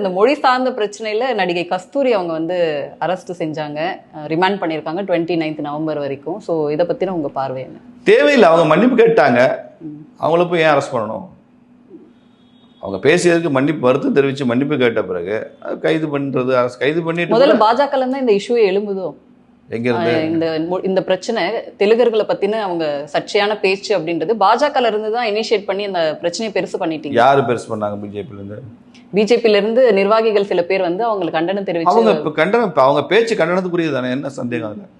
இந்த மொழி சார்ந்த பிரச்சனையில நடிகை கஸ்தூரி அவங்க வந்து அரெஸ்ட் செஞ்சாங்க. ரிமாண்ட் பண்ணியிருக்காங்க டுவெண்ட்டி நைன்த் நவம்பர் வரைக்கும். ஸோ இதை பத்தின உங்க பார்வை என்ன? தேவையில்லை அவங்க மன்னிப்பு கேட்டாங்க. அவங்கள போய் ஏன் அரெஸ்ட் பண்ணணும்? அவங்க பேசியதுக்கு மன்னிப்பு வருத்தம் தெரிவித்து மன்னிப்பு கேட்ட பிறகு கைது பண்ணுறது அரசு கைது பண்ணிட்டு முதல்ல பாஜக தான் இந்த இஷ்யூ எழும்புதோ? எங்கேருந்து? இந்த இந்த பிரச்சனை தெலுங்கர்களை பத்தின அவங்க சர்ச்சையான பேச்சு அப்படின்றது பாஜக இருந்து தான் இனிஷியேட் பண்ணி அந்த பிரச்சனையை பெருசு பண்ணிட்டீங்க. யார் பெருசு பண்ணாங்க பிஜேபியிலேருந்து பிஜேபியில இருந்து நிர்வாகிகள் சில பேர் வந்து அவங்களுக்கு கண்டனம் அவங்க தெரிவிச்சு இப்போ கண்டனம் அவங்க பேச்சு கண்டனத்துக்குரியது தானே? என்ன சந்தேகம் அதில்?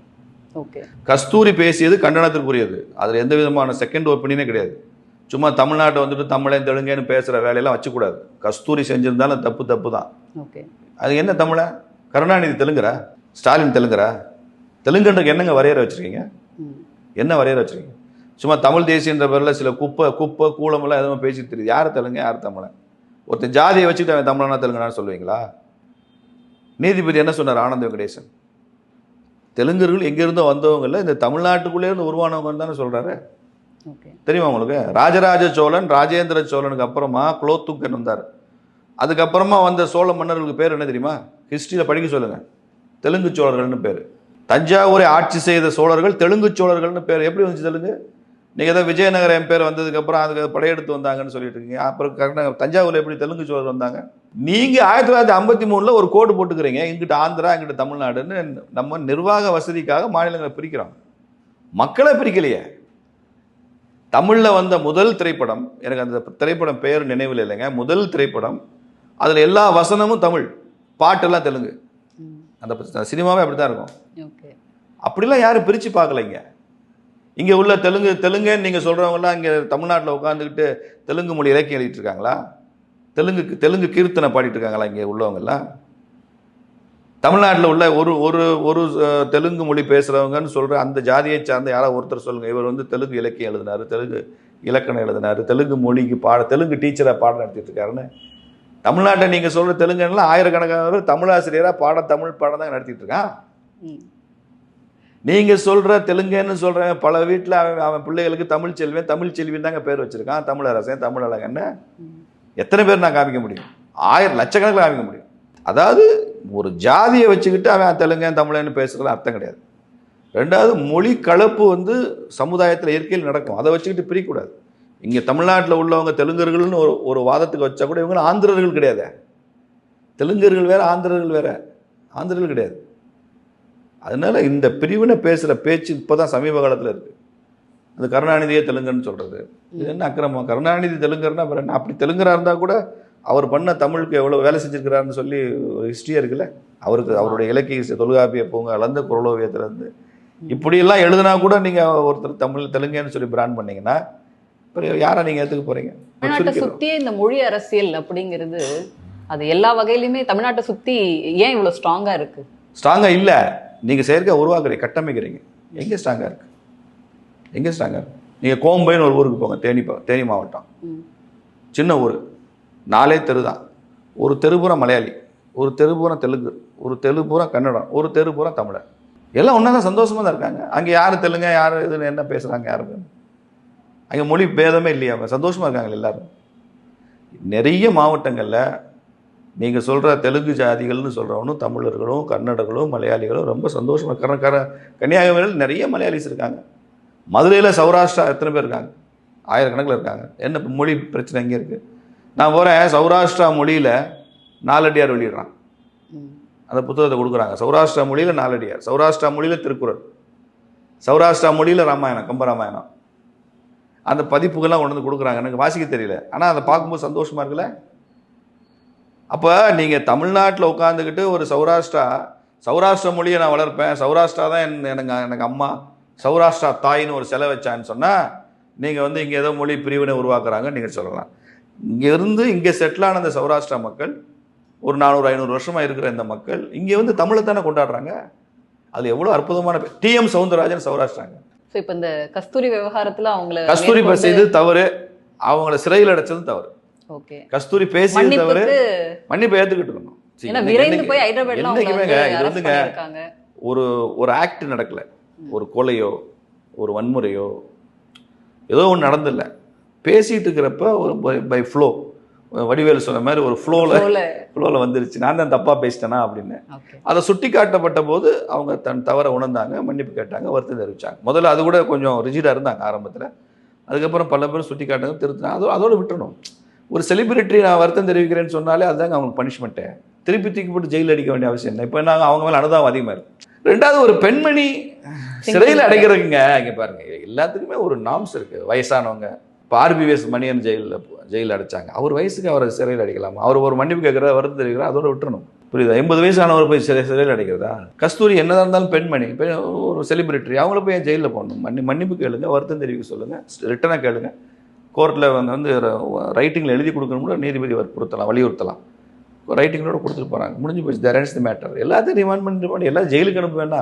ஓகே. கஸ்தூரி பேசியது கண்டனத்திற்குரியது. அதில் எந்த விதமான செகண்ட் ஒப்பீனியனே கிடையாது. சும்மா தமிழ்நாட்டை வந்துட்டு தமிழன் தெலுங்கேன்னு பேசுகிற வேலையெல்லாம் வச்சுக்கூடாது. கஸ்தூரி செஞ்சிருந்தாலும் தப்பு தப்பு தான். ஓகே. அது என்ன தமிழ? கருணாநிதி தெலுங்குறா? ஸ்டாலின் தெலுங்குறா? தெலுங்குன்றக்கு என்னங்க வரையற வச்சிருக்கீங்க? என்ன வரையற வச்சிருக்கீங்க? சும்மா தமிழ் தேசியன்ற பேரில் சில குப்பை குப்பை கூலமெல்லாம் எதுவும் பேசிட்டு தெரியுது. யார் தெலுங்கு யார் தமிழன் ஒருத்தன் ஜாதியை வச்சுட்டு அவன் தமிழனா தெலுங்குனான்னு சொல்லுவீங்களா? நீதிபதி என்ன சொன்னார்? ஆனந்த வெங்கடேசன். தெலுங்கர்கள் எங்கேருந்தோ வந்தவங்கள இந்த தமிழ்நாட்டுக்குள்ளே இருந்து உருவானவங்கன்னு தானே சொல்கிறாரு ஓகே. தெரியுமா உங்களுக்கு? ராஜராஜ சோழன் ராஜேந்திர சோழனுக்கு அப்புறமா குலோத்துங்கன் வந்தார். அதுக்கப்புறமா வந்த சோழ மன்னர்களுக்கு பேர் என்ன தெரியுமா? ஹிஸ்டரியில் படிக்க சொல்லுங்க. தெலுங்கு சோழர்கள்னு பேர். தஞ்சாவூரை ஆட்சி செய்த சோழர்கள் தெலுங்கு சோழர்கள்னு பேர். எப்படி வந்துச்சு தெலுங்கு? நீங்கள் ஏதோ விஜயநகர எம்பேர் வந்ததுக்கப்புறம் அதுக்கு படையெடுத்து வந்தாங்கன்னு சொல்லிட்டு இருக்கீங்க அப்புறம் கர்நாடகா தஞ்சாவூரில் எப்படி தெலுங்கு சோழர் வந்தாங்க? நீங்கள் ஆயிரத்தி தொள்ளாயிரத்தி ஐம்பத்தி மூணில் ஒரு கோடு போட்டுக்கிறீங்க. இங்கிட்ட ஆந்திரா இங்கிட்ட தமிழ்நாடுன்னு நம்ம நிர்வாக வசதிக்காக மாநிலங்களை பிரிக்கிறோம். மக்களை பிரிக்கலையே. தமிழில் வந்த முதல் திரைப்படம் எனக்கு அந்த திரைப்படம் பெயர் நினைவில் இல்லைங்க. முதல் திரைப்படம் அதில் எல்லா வசனமும் தமிழ் பாட்டெல்லாம் தெலுங்கு. அந்த சினிமாவே அப்படி தான் இருக்கும் அப்படிலாம் யாரும் பிரித்து பார்க்கலைங்க. இங்கே உள்ள தெலுங்கு தெலுங்குன்னு நீங்கள் சொல்கிறவங்கலாம் இங்கே தமிழ்நாட்டில் உட்காந்துக்கிட்டு தெலுங்கு மொழி இலக்கியம் எழுதிட்டு இருக்காங்களா தெலுங்கு தெலுங்கு கீர்த்தனை பாடிட்டு இருக்காங்களா இங்கே உள்ளவங்கெல்லாம்? தமிழ்நாட்டில் உள்ள ஒரு ஒரு ஒரு தெலுங்கு மொழி பேசுகிறவங்கன்னு சொல்கிற அந்த ஜாதியை சார்ந்த யாராவது ஒருத்தர் சொல்லுங்கள் இவர் வந்து தெலுங்கு இலக்கியம் எழுதினாரு தெலுங்கு இலக்கணம் எழுதினார் தெலுங்கு மொழிக்கு பாட தெலுங்கு டீச்சராக பாடம் நடத்திட்டு இருக்காருன்னு தமிழ்நாட்டை நீங்கள் சொல்கிற தெலுங்குலாம் ஆயிரக்கணக்கான பேர் தமிழாசிரியராக பாடம் தமிழ் பாடம் தான் நடத்திட்டு இருக்கான் நீங்கள் சொல்கிற தெலுங்குன்னு சொல்கிறேன் பல வீட்டில் அவன் அவன் பிள்ளைகளுக்கு தமிழ் செல்வன் தமிழ் செல்வின்னு தாங்க பேர் வச்சுருக்கான். தமிழரசன் தமிழழகன்னு எத்தனை பேர் நான் காமிக்க முடியும்? ஆயிரம் லட்சக்கணக்கில் காமிக்க முடியும். அதாவது ஒரு ஜாதியை வச்சுக்கிட்டு அவன் தெலுங்கன் தமிழன்னு பேசுகிறதுல அர்த்தம் கிடையாது. ரெண்டாவது மொழி கலப்பு வந்து சமுதாயத்தில் இயற்கையில் நடக்கும். அதை வச்சுக்கிட்டு பிரிக்கக்கூடாது. இங்கே தமிழ்நாட்டில் உள்ளவங்க தெலுங்கர்கள்னு ஒரு ஒரு வாதத்துக்கு வச்சா கூட இவங்க ஆந்திரர்கள் கிடையாது. தெலுங்கர்கள் வேறு ஆந்திரர்கள் வேறு. ஆந்திரர்கள் கிடையாது. அதனால இந்த பிரிவினை பேசுகிற பேச்சு இப்போ தான் சமீப காலத்தில் இருக்குது அது கருணாநிதியே தெலுங்குன்னு சொல்கிறது இது என்ன அக்கிரமம்? கருணாநிதி தெலுங்கர்னா அப்புறம் அப்படி தெலுங்கராக இருந்தால் கூட அவர் பண்ண தமிழுக்கு எவ்வளோ வேலை செஞ்சிருக்கிறாருன்னு சொல்லி ஒரு ஹிஸ்ட்ரியே இருக்குல்ல? அவருக்கு அவருடைய இலக்கிய தொல்காப்பிய பூங்காலேருந்து குரலோவியத்துலேருந்து இப்படியெல்லாம் எழுதுனா கூட நீங்கள் ஒருத்தர் தமிழ் தெலுங்குன்னு சொல்லி பிராண்ட் பண்ணீங்கன்னா அப்புறம் யாரை நீங்கள் ஏற்றுக்க போகிறீங்க தமிழ்நாட்டை சுத்தியே இந்த மொழி அரசியல் அப்படிங்கிறது அது எல்லா வகையிலுமே தமிழ்நாட்டை சுத்தி ஏன் இவ்வளவு ஸ்ட்ராங்கா இருக்கு? ஸ்ட்ராங்காக இல்லை. நீங்கள் செயற்கை உருவாக்குறீங்க கட்டமைக்கிறீங்க. எங்கே ஸ்ட்ராங்காக இருக்கு? எங்கே ஸ்ட்ராங்காக இருக்கு? நீங்கள் கோம்பைன்னு ஒரு ஊருக்கு போங்க தேனி தேனி மாவட்டம். சின்ன ஊர். நாலே தெரு தான். ஒரு தெரு பூரா மலையாளி ஒரு தெரு பூரா தெலுங்கு ஒரு தெரு பூரா கன்னடம் ஒரு தெரு பூரா தமிழர். எல்லாம் ஒன்றா தான் சந்தோஷமாக தான் இருக்காங்க. அங்கே யார் தெலுங்க யார் இதுன்னு என்ன பேசுகிறாங்க யாரும் அங்கே மொழி பேதமே இல்லையா சந்தோஷமாக இருக்காங்க எல்லாரும். நிறைய மாவட்டங்களில் நீங்கள் சொல்கிற தெலுங்கு ஜாதிகள்னு சொல்கிறவனும் தமிழர்களும் கன்னடர்களும் மலையாளிகளும் ரொம்ப சந்தோஷமாக கர கர கன்னியாகுமரியில் நிறைய மலையாளிஸ் இருக்காங்க. மதுரையில் சௌராஷ்டிரா எத்தனை பேர் இருக்காங்க? ஆயிரக்கணக்கில் இருக்காங்க. என்ன மொழி பிரச்சனை எங்கே இருக்குது நான் போகிறேன் சௌராஷ்டிரா மொழியில் நாலடியார் வெளியிடுறான். அந்த புத்தகத்தை கொடுக்குறாங்க. சௌராஷ்டிரா மொழியில் நாலடியார். சௌராஷ்டிரா மொழியில் திருக்குறள். சௌராஷ்டிரா மொழியில் ராமாயணம் கம்பராமாயணம் அந்த பதிப்புகள்லாம் கொண்டு வந்து கொடுக்குறாங்க. எனக்கு வாசிக்க தெரியல. ஆனால் அதை பார்க்கும்போது சந்தோஷமாக இருக்குல்ல? அப்போ நீங்கள் தமிழ்நாட்டில் உட்காந்துக்கிட்டு ஒரு சௌராஷ்டிரா சௌராஷ்டிரா மொழியை நான் வளர்ப்பேன் சௌராஷ்டிரா தான் என் எனக்கு எனக்கு அம்மா சௌராஷ்டிரா தாயின்னு ஒரு செலை வச்சான்னு சொன்னால் நீங்கள் வந்து இங்கே ஏதோ மொழி பிரிவினை உருவாக்குறாங்கன்னு நீங்கள் சொல்லலாம். இங்கேருந்து இங்கே செட்டில் ஆன இந்த சௌராஷ்டிரா மக்கள் ஒரு நானூறு ஐநூறு வருஷமாக இருக்கிற இந்த மக்கள் இங்கே வந்து தமிழை தானே கொண்டாடுறாங்க? அது எவ்வளோ அற்புதமான டிஎம் சவுந்தரராஜன் சௌராஷ்டிராங்க. ஸோ இப்போ இந்த கஸ்தூரி விவகாரத்துல அவங்கள கஸ்தூரி பஸ் செய்தது தவறு அவங்கள சிறையில் அடைச்சதும் தவறு. கஸ்தூரி தவறு மன்னிப்புக்கு மன்னிப்பு ஏற்றுக்கிட்டு இருக்கணும். ஒரு ஒரு ஆக்ட் நடக்கல. ஒரு கொலையோ ஒரு வன்முறையோ ஏதோ ஒன்று நடந்தில்ல. பேசிட்டு இருக்கிறப்ப ஒரு பை ஃப்ளோ வடிவேலு சொன்ன மாதிரி ஒரு ஃப்ளோவில். ஃப்ளோவில் வந்துருச்சு. நான் தான் தப்பாக பேசிட்டேனா அப்படின்னு. அதை சுட்டி காட்டப்பட்ட போது அவங்க தன் தவறை உணர்ந்தாங்க மன்னிப்பு கேட்டாங்க வருத்தம் தெரிவிச்சாங்க. முதல்ல அது கூட கொஞ்சம் ரிஜிடாக இருந்தாங்க ஆரம்பத்தில். அதுக்கப்புறம் பல பேர் சுட்டி காட்டாங்க திருத்தினாங்க. அதோ அதோட விட்டுறணும். ஒரு செலிபிரிட்டி நான் வருத்தம் தெரிவிக்கிறேன்னு சொன்னாலே அதுதாங்க அவங்களுக்கு பனிஷ்மெண்ட்டு திருப்பி தூக்கி போட்டு ஜெயிலில் அடிக்க வேண்டிய அவசியம் இல்லை. இப்போ நாங்கள் அவங்க மேலே அனுதாபம் அதிகமாக இருக்கு. ரெண்டாவது ஒரு பெண்மணி சிறையில் அடைக்கிறதுங்க இங்கே பாருங்க எல்லாத்துக்குமே ஒரு நாம்ஸ் இருக்குது வயசானவங்க இப்போ ஆர்பிஎஸ் மணியன் ஜெயிலில் ஜெயிலில் அடைச்சாங்க. அவர் வயசுக்கு அவரை சிறையில் அடைக்கலாமா. அவர் ஒரு மன்னிப்பு கேட்குற வருத்தம் தெரிவிக்கிறா அதோட விட்டுறணும். புரியுதா? எண்பது வயசானவர் போய் சிறை சிறையில் அடைக்கிறதா கஸ்தூரி என்னதான் இருந்தாலும் பெண்மணி பெண் ஒரு செலிபிரிட்டி அவங்கள போய் ஜெயிலில் போடணும்? மன்னி மன்னிப்பு கேளுங்க வருத்தம் தெரிவிக்க சொல்லுங்கள் ரிட்டனாக கேளுங்க. கோர்ட்டில் வந்து வந்து ரைட்டிங்கில் எழுதி கொடுக்கணும்னு நீதிபதி வற்புறுத்தலாம் வலியுறுத்தலாம். ரைட்டிங்களோட கொடுத்துட்டு போகிறாங்க முடிஞ்சு போச்சு. இன்ஸ் தி மேட்டர் எல்லாத்தையும் ரிமாண்ட் பண்ணிட்டு போனால் எல்லாம் ஜெயிலுக்கு அனுப்புவேன்னா